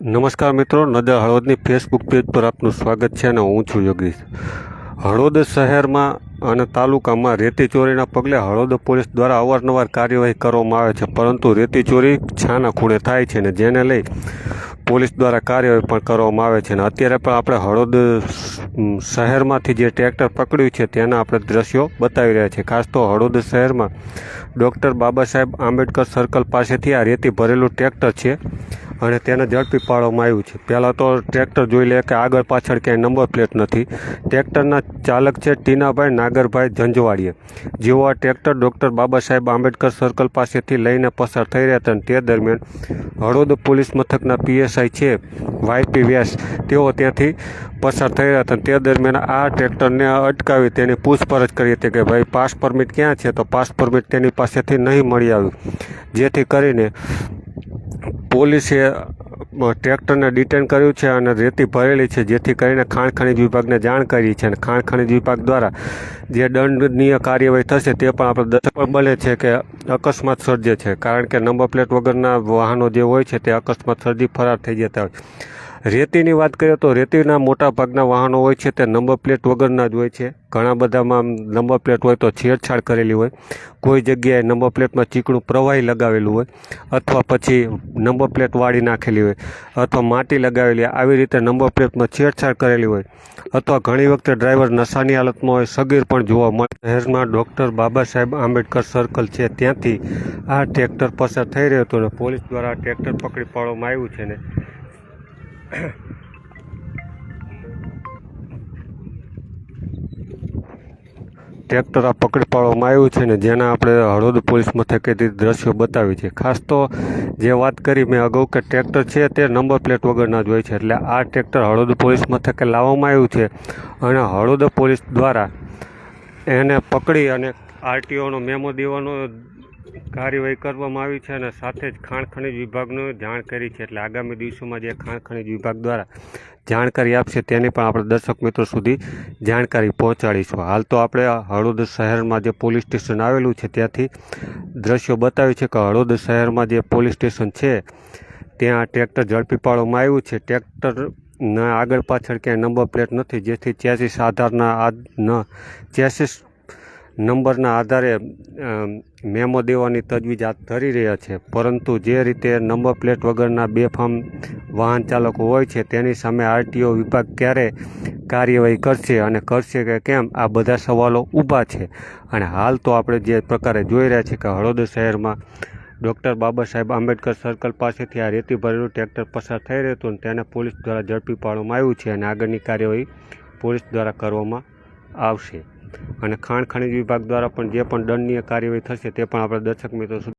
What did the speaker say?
નમસ્કાર મિત્રો, નદા હળવદની Facebook page પર આપનું સ્વાગત છે અને હું છું યોગીશ. હળવદ શહેરમાં અને તાલુકામાં રેતી ચોરીના પગલે હળવદ પોલીસ દ્વારા અવારનવાર કાર્યવાહી કરવામાં આવે છે, પરંતુ રેતી ચોરી છાના ખૂણે થાય છે ને જેને લઈ પોલીસ દ્વારા કાર્યવાહી પણ કરવામાં આવે છે. અને અત્યારે પણ આપણે હળવદ શહેરમાંથી જે ટ્રેક્ટર પકડ્યું છે તેના આપણે દ્રશ્યો બતાવી રહ્યા છીએ. ખાસ તો હળવદ શહેરમાં ડૉક્ટર બાબા સાહેબ આંબેડકર સર્કલ પાસેથી આ રેતી ભરેલું ટ્રેક્ટર છે. અને તેને ઝડપી પાડવામાં આવ્યું છે. પહેલાં તો ટ્રેક્ટર જોઈ લે કે આગળ પાછળ ક્યાંય નંબર પ્લેટ નથી. ટ્રેક્ટરના ચાલક છે ટીનાભાઈ નાગરભાઈ ઝંઝવાડીએ જેઓ આ tractor doctor Baba Saheb Ambedkar circle પાસેથી લઈને પસાર થઈ રહ્યા હતા તે દરમિયાન હળોદ પોલીસ મથકના પીએસઆઈ છે વાયપી વ્યાસ, તેઓ ત્યાંથી પસાર થઈ રહ્યા હતા તે દરમિયાન આ ટ્રેક્ટરને અટકાવી તેની પૂછપરછ કરી હતી કે ભાઈ પાસ પરમિટ ક્યાં છે? તો પાસ પરમિટ તેની પાસેથી નહીં મળી આવ્યું. જેથી કરીને પોલીસે ટ્રેક્ટરને ડિટેન કર્યું છે અને રેતી ભરેલી છે, જેથી કરીને ખાણ ખનિજ વિભાગને જાણ કરી છે અને ખાણ ખનિજ વિભાગ દ્વારા જે દંડનીય કાર્યવાહી થશે તે પણ આપણે દર્શક બને છે કે અકસ્માત સર્જે છે. કારણ કે નંબર પ્લેટ વગરના વાહનો જે હોય છે તે અકસ્માત સર્જી ફરાર થઈ જતા હોય રેતીની વાત કરીએ તો રેતીના મોટા ભાગના વાહનો હોય છે તે નંબર પ્લેટ વગરના જ હોય છે. ઘણા બધામાં નંબર પ્લેટ હોય તો છેડછાડ કરેલી હોય. કોઈ જગ્યાએ નંબર પ્લેટમાં ચીકણું પ્રવાહી લગાવેલું હોય અથવા પછી નંબર પ્લેટ વાળી નાખેલી હોય અથવા માટી લગાવેલી આવી રીતે નંબર પ્લેટમાં છેડછાડ કરેલી હોય અથવા ઘણી વખતે ડ્રાઈવર નશાની હાલતમાં હોય, સગીર પણ જોવા મળે. શહેરમાં ડૉક્ટર બાબા સાહેબ આંબેડકર સર્કલ છે. ત્યાંથી આ ટ્રેક્ટર પસાર થઈ રહ્યું હતું અને પોલીસ દ્વારા ટ્રેક્ટર પકડી પાડવામાં આવ્યું છે ને ટ્રેક્ટર આ પકડી પાડવામાં આવ્યું છે ને જેના આપણે હળવદ પોલીસ મથકેથી દ્રશ્યો બતાવી છે. ખાસ તો જે વાત કરી મેં અગાઉ કે ટ્રેક્ટર છે તે નંબર પ્લેટ વગરના જ હોય છે. એટલે આ ટ્રેક્ટર હળવદ પોલીસ મથકે લાવવામાં આવ્યું છે અને હળવદ પોલીસ દ્વારા એને પકડી અને આરટીઓનો મેમો દેવાનો કાર્યવાહી કરવામાં આવી છે અને સાથે જ ખાણ ખનિજ વિભાગનું જાણ કરી છે. એટલે આગામી દિવસોમાં જે ખાણ ખનિજ વિભાગ દ્વારા જાણકારી આપશે તેની પણ આપણે દર્શક મિત્રો સુધી જાણકારી પહોંચાડીશું. હાલ તો આપણે આ શહેરમાં જે પોલીસ સ્ટેશન આવેલું છે ત્યાંથી દ્રશ્યો બતાવ્યું છે કે હળવદ શહેરમાં જે પોલીસ સ્ટેશન છે, ત્યાં ટ્રેક્ટર ઝડપી પાડવામાં આવ્યું છે. ટ્રેક્ટરના આગળ પાછળ ક્યાંય નંબર પ્લેટ નથી, જેથી ચેસીસ આધારના આ ન ચેસીસ નંબરના આધારે મેમો દેવાની તજવીજ હાથ ધરી રહ્યા છે. પરંતુ જે રીતે નંબર પ્લેટ વગરના બેફામ વાહન ચાલકો હોય છે, તેની સામે આરટીઓ વિભાગ ક્યારે કાર્યવાહી કરશે અને કરશે કે કેમ, આ બધા સવાલો ઊભા છે. અને હાલ તો આપણે જે પ્રકારે જોઈ રહ્યા છીએ કે હળોદર શહેરમાં ડૉક્ટર બાબા સાહેબ આંબેડકર સર્કલ પાસેથી આ રેતી ભરેલું ટ્રેક્ટર પસાર થઈ રહ્યું હતું અને તેને પોલીસ દ્વારા ઝડપી પાડવામાં આવ્યું છે અને આગળની કાર્યવાહી પોલીસ દ્વારા કરવામાં આવશે. અને ખાણ ખનિજ વિભાગ દ્વારા પણ જે પણ દંડનીય કાર્યવાહી થશે તે પણ આપણે દર્શક મિત્રો